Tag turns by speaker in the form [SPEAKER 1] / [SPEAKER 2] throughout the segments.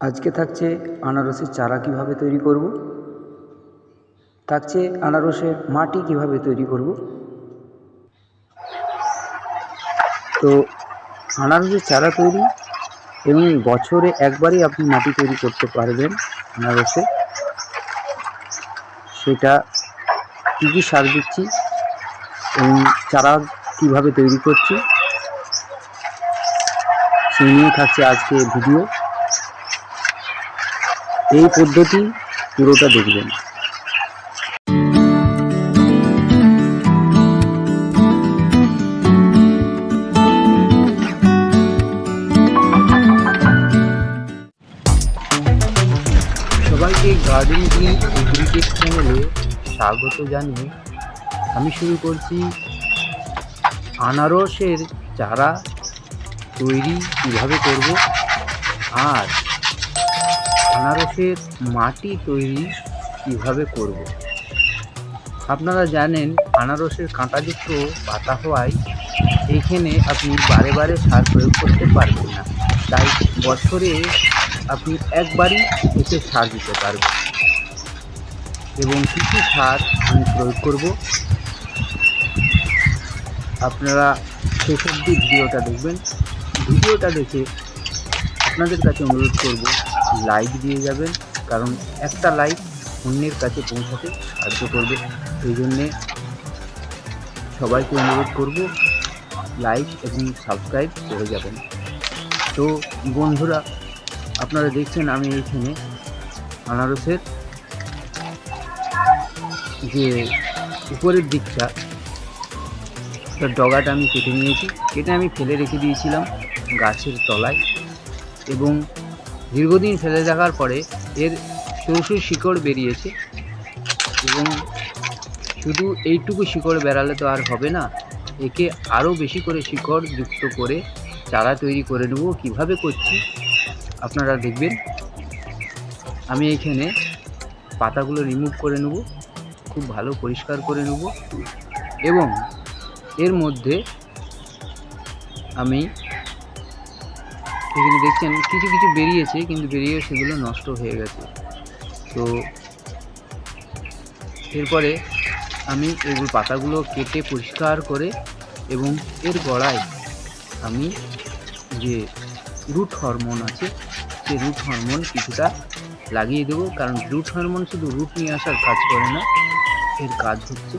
[SPEAKER 1] আজকে থাকছে আনারসের চারা কীভাবে তৈরি করব? থাকছে আনারসের মাটি কীভাবে তৈরি করব? তো আনারসের চারা তৈরি এবং বছরে একবারই আপনি মাটি তৈরি করতে পারবেন আনারসে। সেটা কী কী সার দিচ্ছি এবং চারা কীভাবে তৈরি করছি, সেই নিয়ে থাকছে আজকে ভিডিও। এই পদ্ধতি পুরোটা দেখবেন। সবাইকে গার্ডেন গ্রিন চ্যানেলে স্বাগত জানিয়ে আমি শুরু করছি আনারসের চারা তৈরি কীভাবে করব আর আনারসের মাটি তৈরি কীভাবে করব? আপনারা জানেন আনারসের কাঁটাযুক্ত পাতা হওয়ায় এইখানে আপনি বারে বারে সার প্রয়োগ করতে পারবেন না। তাই বছরে আপনি একবারই এতে সার দিতে পারবেন। এবং কী কী সার আমি প্রয়োগ করব? আপনারা শেষ অবধি ভিডিওটা দেখবেন। ভিডিওটা দেখে আপনাদের কাছে অনুরোধ করব লাইক দিয়ে যাবেন, কারণ একটা লাইক অন্যের কাছে পৌঁছাতে সাহায্য করবে। সেই জন্যে সবাইকে অনুরোধ করব লাইক এবং সাবস্ক্রাইব করে যাবেন। তো বন্ধুরা, আপনারা দেখছেন আমি এইখানে আনারসের যে উপরের দিকটা, তার ডগাটা আমি কেটে নিয়েছি। কেটে আমি ফেলে রেখে দিয়েছিলাম গাছের তলায় এবং দীর্ঘদিন ফেলে রাখার পরে এর সরু শিকড় বেরিয়েছে এবং শুধু এইটুকু শিকড় বেরালে তো আর হবে না, একে আরও বেশি করে শিকড় যুক্ত করে চারা তৈরি করে নেব। কীভাবে করছি আপনারা দেখবেন। আমি এইখানে পাতাগুলো রিমুভ করে নেব, খুব ভালো পরিষ্কার করে নেব এবং এর মধ্যে আমি এখানে দেখছেন কিছু কিছু বেরিয়েছে, কিন্তু বেরিয়ে সেগুলো নষ্ট হয়ে গেছে। তো এরপরে আমি এগুলো পাতাগুলো কেটে পরিষ্কার করে এবং এর গড়ায় আমি যে রুট হরমোন আছে, সেই রুট হরমোন কিছুটা লাগিয়ে দেবো। কারণ রুট হরমোন শুধু রুট নিয়ে আসার কাজ করে না, এর কাজ হচ্ছে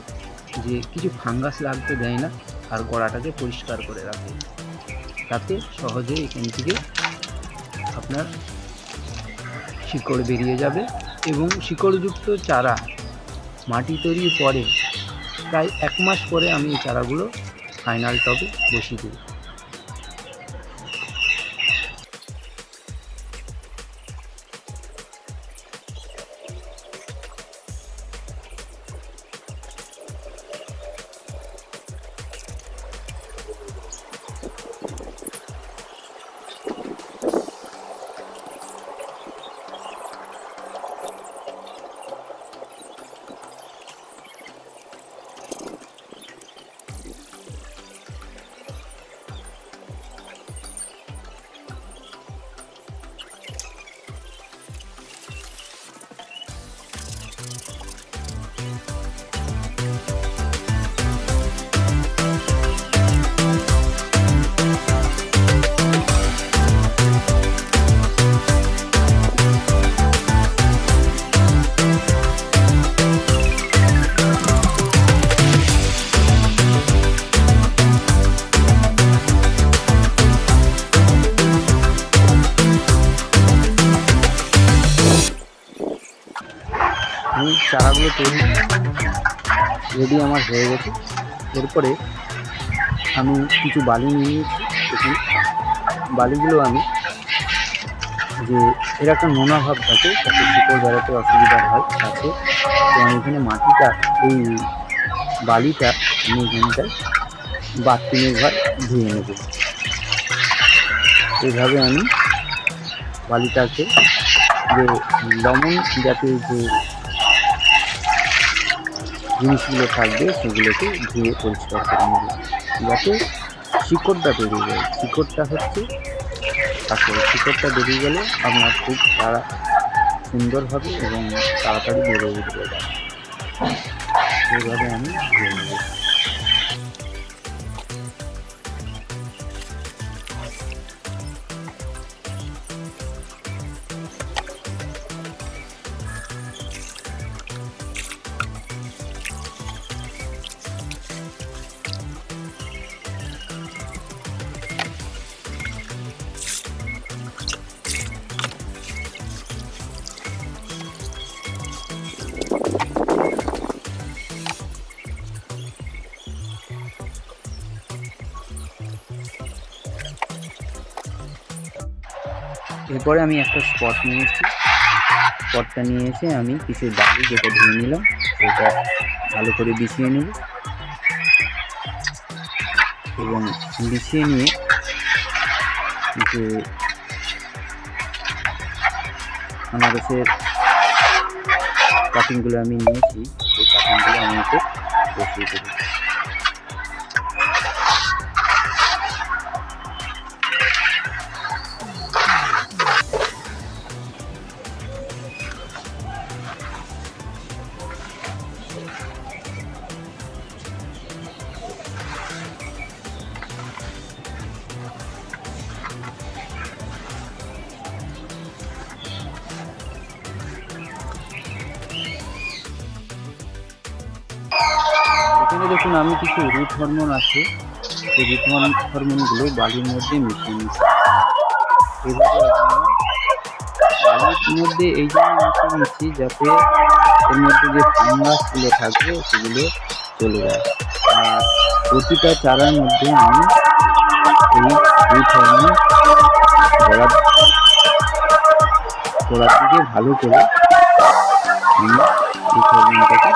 [SPEAKER 1] যে কিছু ফাঙ্গাস লাগতে দেয় না, আর গোড়াটাকে পরিষ্কার করে রাখে তাতে সহজে এখান থেকে আপনার শিকড় বেরিয়ে যাবে এবং শিকড়যুক্ত চারা মাটি তৈরির পরে প্রায় এক মাস পরে আমি এই চারাগুলো ফাইনাল টবে বসিয়ে দিই তৈরি রেডি আমার হয়ে গেছে। এরপরে আমি কিছু বালি নিয়ে নিয়েছি। বালিগুলো আমি যে এর একটা নোনা ভাব থাকে, তাতে শিকড় বেড়াতে অসুবিধা হয়, আছে। তো আমি এখানে মাটিটা, এই বালিটা আমি এখানটায় বাথরুমের ঘর ধুয়ে নেব। এইভাবে আমি বালিটাকে যে লবণ জাতীয় যে জিনিসগুলো থাকবে, সেগুলোকে ধুয়ে পরিষ্কার করে নেবে। যাতে শিকড়টা বেরিয়ে যায়। শিকড়টা হচ্ছে তারপরে শিকড়টা বেরিয়ে গেলে আপনার খুব তারা সুন্দর হবে এবং তাড়াতাড়ি বেড়ে উঠবে। এইভাবে আমি ধুয়ে নেব। এরপরে আমি একটা স্পট নিয়ে এসেছি স্পটটা নিয়ে এসে আমি, কিছু বালি যেটা ধুয়ে নিলাম, সেটা ভালো করে বিছিয়ে নেব। এবং বিছিয়ে নিয়ে যে আনারসের কাটিংগুলো আমি নিয়েছি, সেই কাটিংগুলো আমি এতে বসিয়ে দেবো। দেখুন, আমি কিছু রুট হরমোন আছে। সেই রুট হরমোনগুলো বালির মধ্যে মিশিয়ে নিচ্ছি। এভাবে বালির মধ্যে এই জন্য মিশিয়ে নিচ্ছি, যাতে এর মধ্যে যে ফাঙ্গাসগুলো থাকবে সেগুলো চলে যায়। আর প্রতিটা চারার মধ্যে আমি এই রুট হরমোন গোড়ার দিকে ভালো করে আমি রুট হরমোনটাকে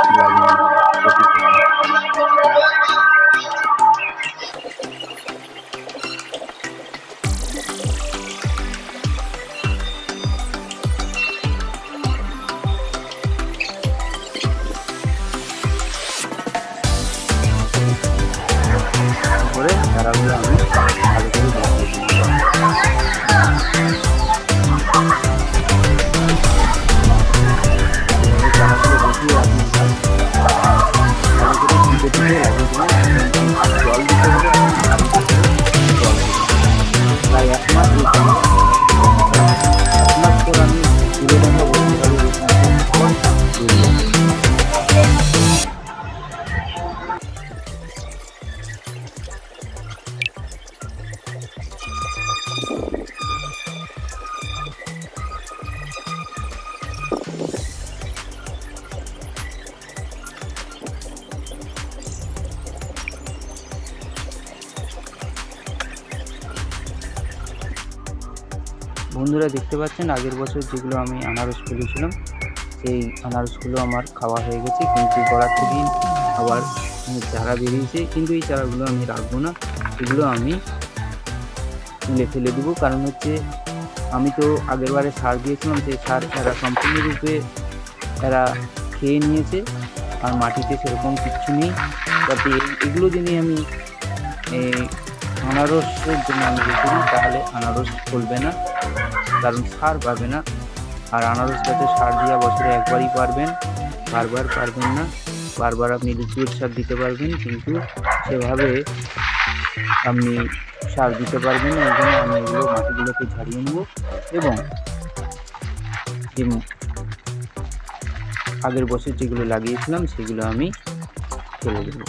[SPEAKER 1] বন্ধুরা দেখতে পাচ্ছেন, আগের বছর যেগুলো আমি আনারস ফেলেছিলাম, সেই আনারসগুলো আমার খাওয়া হয়ে গেছে। কিন্তু গড়ার থেকেই আবার চারা বেরিয়েছে। কিন্তু এই চারাগুলো আমি রাখব না। এগুলো আমি তুলে ফেলে দেবো। কারণ হচ্ছে আমি তো আগের বারে সার দিয়েছিলাম, সেই সার এরা সম্পূর্ণরূপে এরা খেয়ে নিয়েছে। আর মাটিতে সেরকম কিচ্ছু নেই। এই- এগুলো যদি আমি আনারসের জন্য আমি করি, তাহলে আনারস ফলবে না, কারণ সার পাবে না। আর আনারস গাছে সার দেওয়া বছরে একবারই পারবেন, বারবার পারবেন না। বারবার আপনি লিকুইড সার দিতে পারবেন, কিন্তু সেভাবে আপনি সার দিতে পারবেন না। এই জন্য আমি এগুলো মাটিগুলোকে ঝাড়িয়ে নেব এবং আগের বছর যেগুলো লাগিয়েছিলাম, সেগুলো আমি ফেলে দেবো।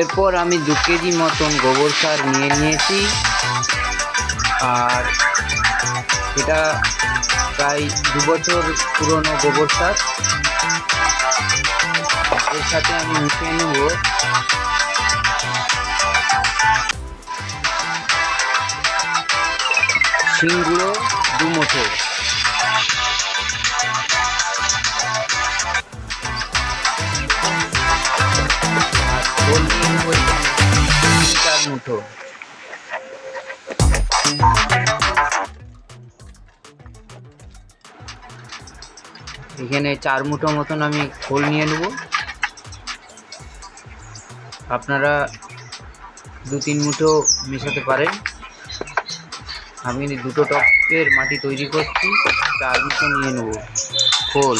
[SPEAKER 1] এরপর আমি দু কেজি মতন গোবর সার নিয়ে নিয়েছি। আর এটা প্রায় দু বছর পুরনো গোবর সার। এর সাথে আমি মিশিয়ে নেব। শিংগুলো দু মুঠো মুঠো। এখানে চার মুঠো মতন আমি খোল নিয়ে নেব। আপনারা দু তিন মুঠো মেশাতে পারেন। আমি দুটো টপের মাটি তৈরি করছি, চার মুঠো নিয়ে নেব খোল।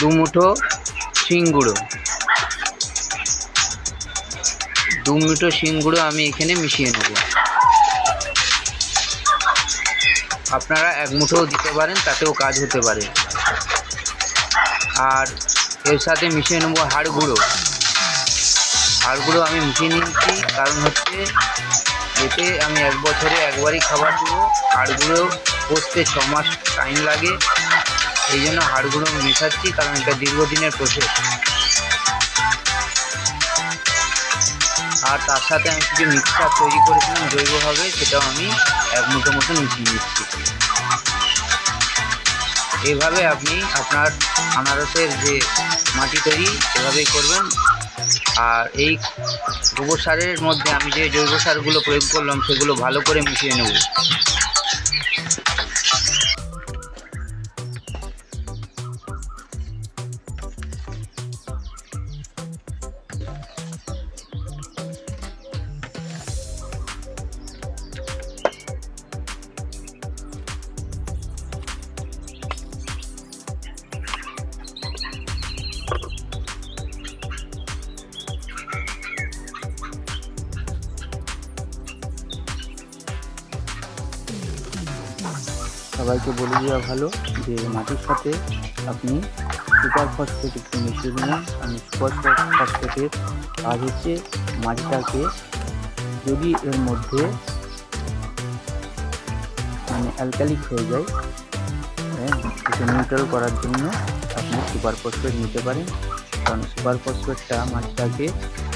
[SPEAKER 1] দু মুঠো শিং গুঁড়ো দু মুঠো শিং গুঁড়ো আমি এখানে মিশিয়ে নেব। আপনারা এক মুঠোও দিতে পারেন, তাতেও কাজ হতে পারে। আর এর সাথে মিশিয়ে নেব হাড় গুঁড়ো হাড় গুঁড়ো আমি মিশিয়ে নিচ্ছি কারণ হচ্ছে এতে আমি এক বছরে একবারই খাবার দেবো। হাড় গুঁড়ো পচতে ছ মাস টাইম লাগে। এই জন্য হাড় গুঁড়ো মেশাচ্ছি, কারণ এটা দীর্ঘদিনের প্রসেস আর তার সাথে আমি কিছু মিক্সচার তৈরি করেছিলাম জৈবভাবে, সেটাও আমি এক মুঠো মতো মিশিয়ে দিচ্ছি এভাবে আপনি আপনার আনারসের যে মাটি তৈরি, এভাবেই করবেন। আর এই গোবর সারের মধ্যে আমি যে জৈব সারগুলো প্রয়োগ করলাম, সেগুলো ভালো করে মিশিয়ে নেব।
[SPEAKER 2] সবাইকে বলে দেওয়া ভালো যে মাটির সাথে আপনি সুপার ফসফেট একটু মিশিয়ে দিন। আমি সুপার ফসফেটের কাজ হচ্ছে মাটিটাকে যদি এর মধ্যে মানে অ্যালকালিক হয়ে যায় হ্যাঁ নিউট্রাল করার জন্য আপনি সুপার ফসফেট নিতে পারেন। কারণ সুপার ফসফেটটা মাটিটাকে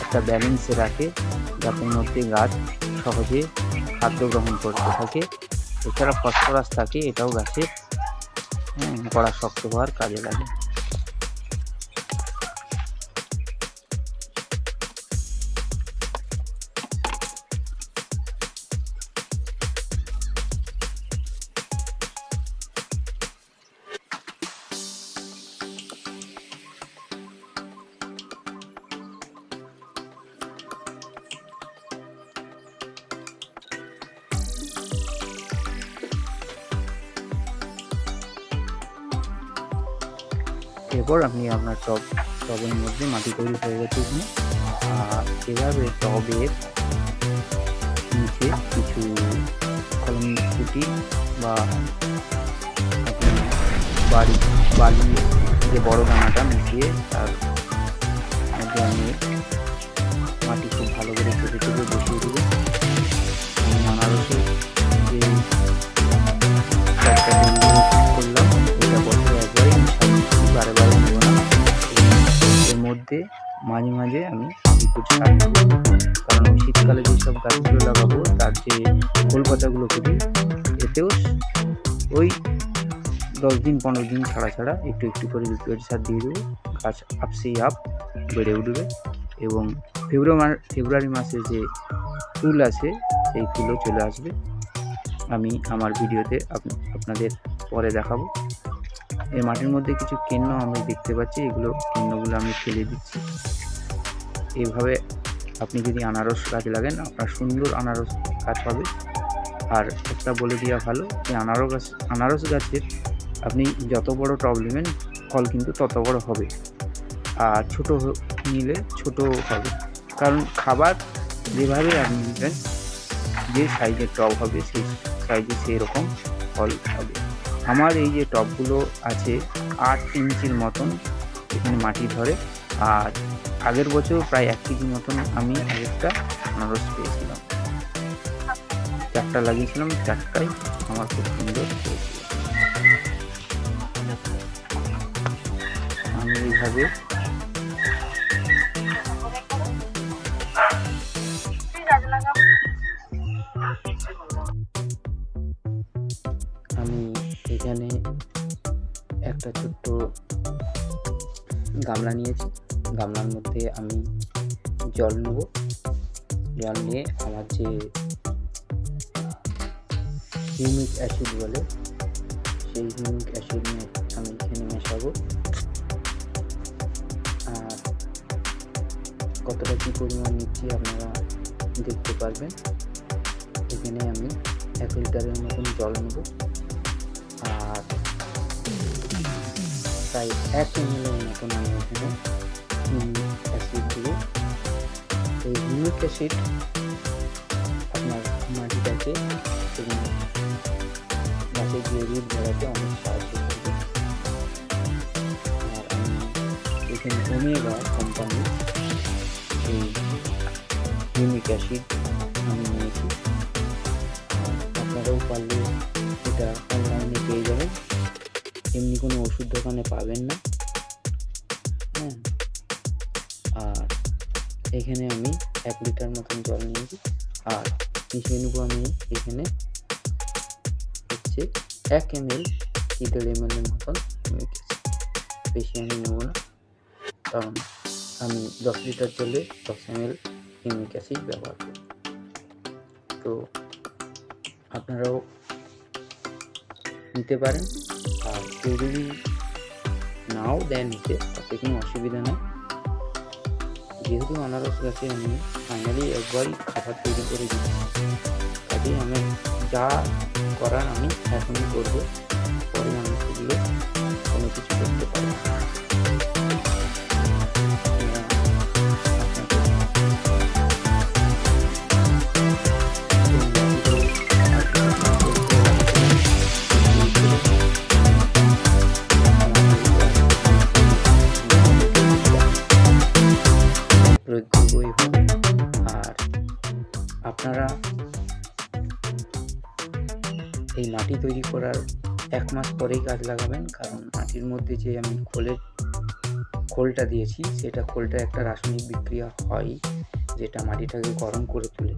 [SPEAKER 2] একটা ব্যালেন্সে রাখে, যাতে মধ্যে গাছ সহজে খাদ্য গ্রহণ করতে থাকে। এছাড়া ফসফরাস থাকে এটাও গাছের গড়া শক্ত হওয়ার কাজে লাগে। এরপর আপনি আপনার টব, টবের মধ্যে মাটি তৈরি হয়ে গেছে এখানে। আর এভাবে টবের নিচে কিছু কলম কুটি বা বাড়ি বালি যে বড় দানাটা মিশিয়ে তার মধ্যে আমি মাঝে মাঝে আমি কারণ শীতকালে যেসব গাছগুলো লাগাবো, তার যে ফুল পাতাগুলো করি এতেও ওই দশ দিন, পনেরো দিন ছাড়া ছাড়া একটু একটু করে লিকুইড সার দিয়ে দেবো। গাছ আপসেই আপ, বেড়ে উঠবে। এবং ফেব্রুয়ারি ফেব্রুয়ারি মাসে যে ফুল আছে সেই ফুলও চলে আসবে। আমি আমার ভিডিওতে আপ- আপনাদের পরে দেখাবো। এই মাটির মধ্যে কিছু কেন্ন আমি দেখতে পাচ্ছি। এগুলো কেন্নগুলো আমি ফেলে দিচ্ছি। এইভাবে আপনি যদি আনারস গাছ লাগেন, আপনার সুন্দর আনারস গাছ হবে। আর একটা বলে দেওয়া ভালো, যে আনারস গাছ, আনারস গাছের আপনি যত বড় টব নেবেন, ফল কিন্তু তত বড় হবে। আর ছোট নিলে ছোট হবে। কারণ খাবার যেভাবে আপনি নেবেন যে সাইজের টব হবে, সেই সাইজে সেই রকম ফল হবে। আমার এই যে টবগুলো আছে, আট ইঞ্চির মতন এখানে মাটি ধরে। আর আগের বছর প্রায় এক কেজি মতন আমি একটা আনারস পেয়েছিলাম। চারটা লাগিয়েছিলাম, চারটাই আমার খুব সুন্দর হয়েছিল। আমি এইভাবে জল নেব। জল নিয়ে আমার যে হিউমিক অ্যাসিড বলে, সেই হিউমিক অ্যাসিড নিয়ে আমি এখানে মেশাবো। আর কতটা কী পরিমাণ নিচ্ছি আপনারা দেখতে পারবেন। এখানে আমি এক লিটারের মতন জল নেব। আর প্রায় এক এমএলের মতন আমি এখানে অ্যাসিড দেবো। এই হিউমিক অ্যাসিড আপনার মাটিটাকে এবং গাছের যে রুট বাড়াতে অনেক সাহায্য করবে। আর আমি এখানে ওমেগা কোম্পানি এই হিউমিক অ্যাসিড আমি নিয়েছি। আপনারাও পারলে এটা অনলাইনে পেয়ে যাবেন। এমনি কোনো ওষুধ দোকানে পাবেন না। এক লিটার মতন জল নিয়েছি আর মিশিয়ে নেব আমি এখানে হচ্ছে এক এম এল কি এম এর মতন বেশি আমি নেব না। কারণ আমি দশ লিটার জলে দশ এম এল হিউমিক অ্যাসিড ব্যবহার করি। তো আপনারাও নিতে পারেন। আর কেউ যদি নাও দেন নিতে, তাতে কোনো অসুবিধা নেই। যেহেতু আনারস গাছে আমি ফাইনালি একবারই খাবার তৈরি করে দিই। কাজেই আমি যা করার আমি এখনই করব, পরে আমি সেগুলো কোনো কিছু করতে পারব মাস পরেই গাছ লাগাবেন, কারণ মাটির মধ্যে যে আমি খোলের খোলটা দিয়েছি, সেটা খোলটা একটা রাসায়নিক বিক্রিয়া হয়, যেটা মাটিটাকে গরম করে তোলে।